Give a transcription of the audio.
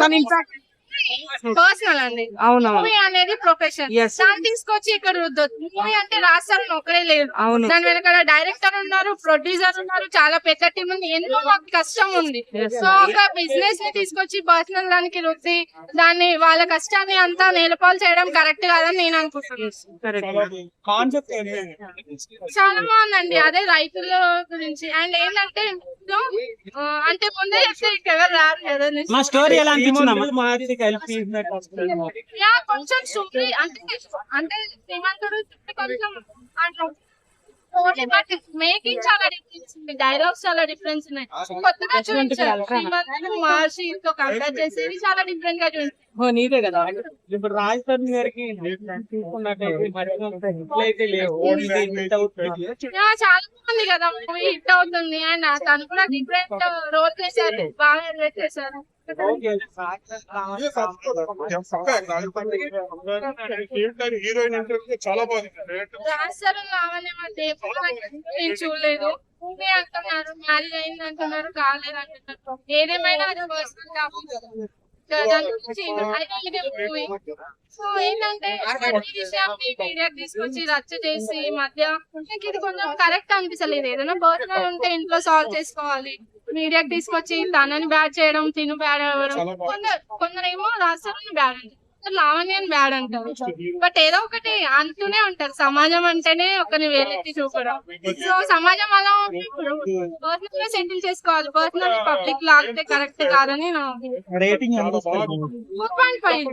దాని impact personal అండి. Movie అనేది ప్రొఫెషన్. దాన్ని తీసుకొచ్చి ఇక్కడ మూవీ అంటే రాస్తారని ఒకరే లేదు అవును. దాని వెనకాల డైరెక్టర్ ఉన్నారు ప్రొడ్యూసర్ ఉన్నారు చాలా పెద్ద టీం ఉంది. ఎంతో మాకు కష్టం ఉంది. సో ఒక బిజినెస్ని తీసుకొచ్చి పర్సనల్ దానికి రుద్ది దాన్ని వాళ్ళ కష్టాన్ని అంతా నేలపాలు చేయడం కరెక్ట్ కాదని నేను అనుకుంటున్నాను. కరెక్ట్ కాన్సెప్ట్ చాలా బాగుందండి. అదే రైతుల గురించి. అండ్ ఏంటంటే అంటే ముందే చెప్తే ఇక్కడ రారు కదా మా స్టోరీ ఎలా అనిపించిందమ్మా మాది కలిపి యా కొంచెం స్టోరీ అంటే అంటే శ్రీమంతుడు కొంచెం అంటే బట్ మేకింగ్ చాలా డిఫరెన్స్ ఉంది డైలాగ్స్ చాలా డిఫరెన్స్ ఉన్నాయి. కొత్తగా చూపించారు శ్రీమంతుడు మహర్షి తో కంపేర్ చేసేది చాలా డిఫరెంట్గా చూపించారు. నీదే కదా. ఇప్పుడు రాజధాని గారికి చాలా బాగుంది కదా మూవీ హిట్ అవుతుంది అండ్ తను కూడా డిఫరెంట్ రోల్ చేశారు. బాగా ఎలివేట్ చేశారు. హీరోయిన్ చాలా బాగుంది చూడలేదు. మూవీ అంటున్నారు మ్యారేజ్ అయింది అంటున్నారు కాలేదు అంటున్నారు ఏదేమైనా అది పర్సనల్ టాపిక్ దాని గురించి మూవీ సో ఏంటంటే ప్రతి విషయాన్ని మీడియాకి తీసుకొచ్చి రచ్చ చేసి ఈ మధ్య నాకు ఇది కొంచెం కరెక్ట్ అనిపిస్తలేదు ఏదైనా పర్సనల్ ఉంటే ఇంట్లో సాల్వ్ చేసుకోవాలి మీడియాకి తీసుకొచ్చి తనని బ్యాడ్ చేయడం తిను బ్యాడ్ అవ్వడం కొందరు కొందరేమో రాస్తారు బ్యాడ్ అంటారు కొందరు లావణ్యని బ్యాడ్ అంటారు. బట్ ఏదో ఒకటి అంటూనే ఉంటారు. సమాజం అంటేనే ఒకరిని వేలెత్తి చూపడం సో సమాజం అలా పర్సనల్ సెటిల్ చేసుకోవాలి. పర్సనల్ పబ్లిక్ లాగితే కరెక్ట్ కాదని నా ఫోర్ పాయింట్ ఫైవ్